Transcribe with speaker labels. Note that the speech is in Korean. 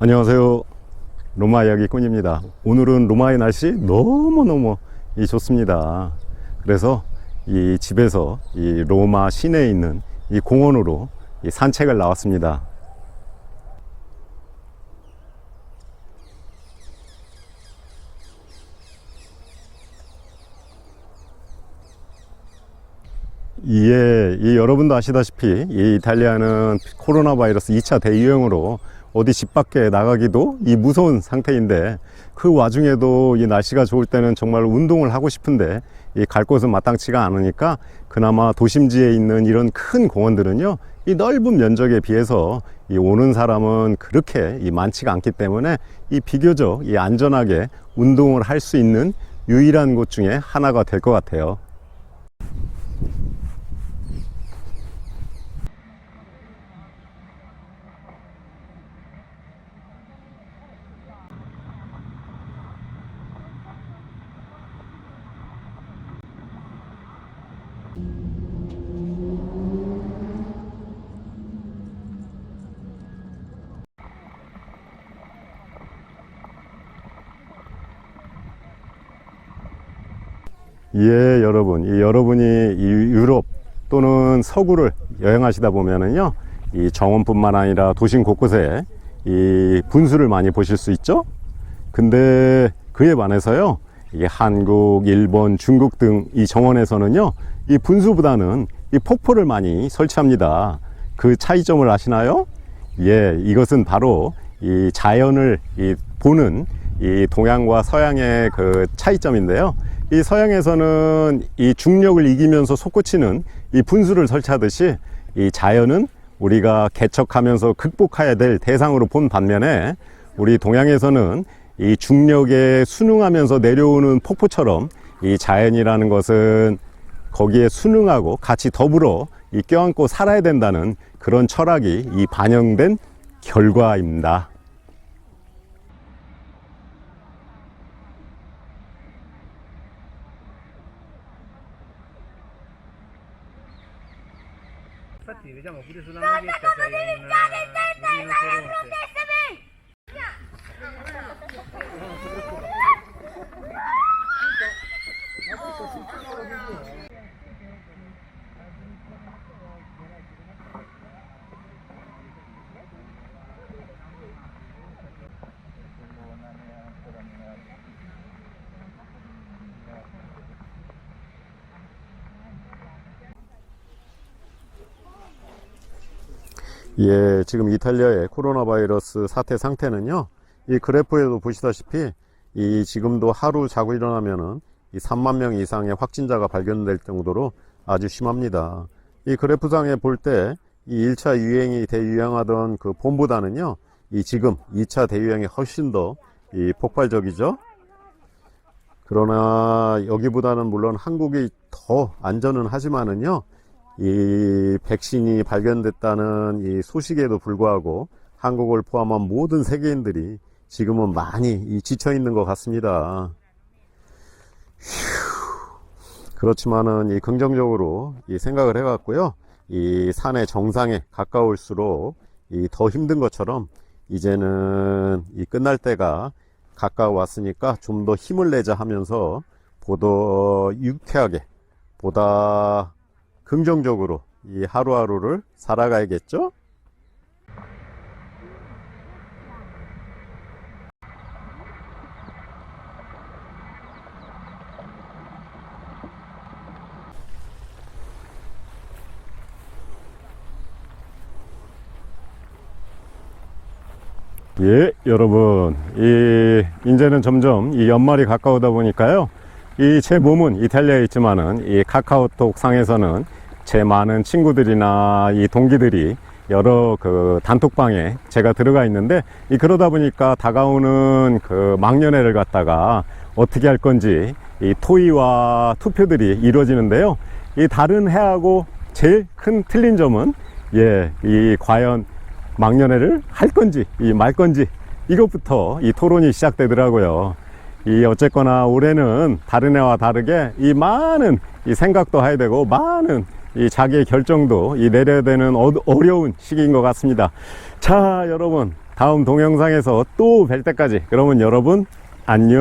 Speaker 1: 안녕하세요. 로마 이야기꾼입니다. 오늘은 로마의 날씨 너무너무 이 좋습니다. 그래서 이 집에서 이 로마 시내에 있는 이 공원으로 이 산책을 나왔습니다. 예, 이 여러분도 아시다시피 이 이탈리아는 코로나 바이러스 2차 대유행으로 어디 집 밖에 나가기도 이 무서운 상태인데 그 와중에도 이 날씨가 좋을 때는 정말 운동을 하고 싶은데 이 갈 곳은 마땅치가 않으니까 그나마 도심지에 있는 이런 큰 공원들은요 이 넓은 면적에 비해서 이 오는 사람은 그렇게 이 많지가 않기 때문에 이 비교적 이 안전하게 운동을 할 수 있는 유일한 곳 중에 하나가 될 것 같아요. 예, 여러분. 이 여러분이 이 유럽 또는 서구를 여행하시다 보면은요, 이 정원뿐만 아니라 도심 곳곳에 이 분수를 많이 보실 수 있죠? 근데 그에 반해서요, 이게 한국, 일본, 중국 등 이 정원에서는요, 이 분수보다는 이 폭포를 많이 설치합니다. 그 차이점을 아시나요? 예, 이것은 바로 이 자연을 이 보는 이 동양과 서양의 그 차이점인데요. 이 서양에서는 이 중력을 이기면서 솟구치는 이 분수를 설치하듯이 이 자연은 우리가 개척하면서 극복해야 될 대상으로 본 반면에 우리 동양에서는 이 중력에 순응하면서 내려오는 폭포처럼 이 자연이라는 것은 거기에 순응하고 같이 더불어 이 껴안고 살아야 된다는 그런 철학이 이 반영된 결과입니다.
Speaker 2: infatti vediamo pure sulla maglietta c'è un rinoceronte. No, non si preoccupare.
Speaker 1: 예, 지금 이탈리아의 코로나 바이러스 사태 상태는요, 이 그래프에도 보시다시피, 이 지금도 하루 자고 일어나면은 이 3만 명 이상의 확진자가 발견될 정도로 아주 심합니다. 이 그래프상에 볼 때 이 1차 유행이 대유행하던 그 봄보다는요, 이 지금 2차 대유행이 훨씬 더 이 폭발적이죠. 그러나 여기보다는 물론 한국이 더 안전은 하지만은요, 이 백신이 발견됐다는 이 소식에도 불구하고 한국을 포함한 모든 세계인들이 지금은 많이 이 지쳐 있는 것 같습니다. 휴, 그렇지만은 이 긍정적으로 이 생각을 해갖고요. 이 산의 정상에 가까울수록 이 더 힘든 것처럼 이제는 이 끝날 때가 가까웠으니까 좀 더 힘을 내자 하면서 보다 유쾌하게 보다 긍정적으로 이 하루하루를 살아가야겠죠? 예, 여러분. 이, 이제는 점점 이 연말이 가까우다 보니까요. 이 제 몸은 이탈리아에 있지만은 이 카카오톡 상에서는 제 많은 친구들이나 이 동기들이 여러 그 단톡방에 제가 들어가 있는데 이 그러다 보니까 다가오는 그 망년회를 갖다가 어떻게 할 건지 이 토의와 투표들이 이루어지는데요. 이 다른 해하고 제일 큰 틀린 점은 예, 이 과연 망년회를 할 건지 이 말 건지 이것부터 이 토론이 시작되더라고요. 이 어쨌거나 올해는 다른 해와 다르게 이 많은 이 생각도 해야 되고 많은 이 자기의 결정도 이 내려야 되는 어, 어려운 시기인 것 같습니다. 자, 여러분 다음 동영상에서 또 뵐 때까지 그러면 여러분 안녕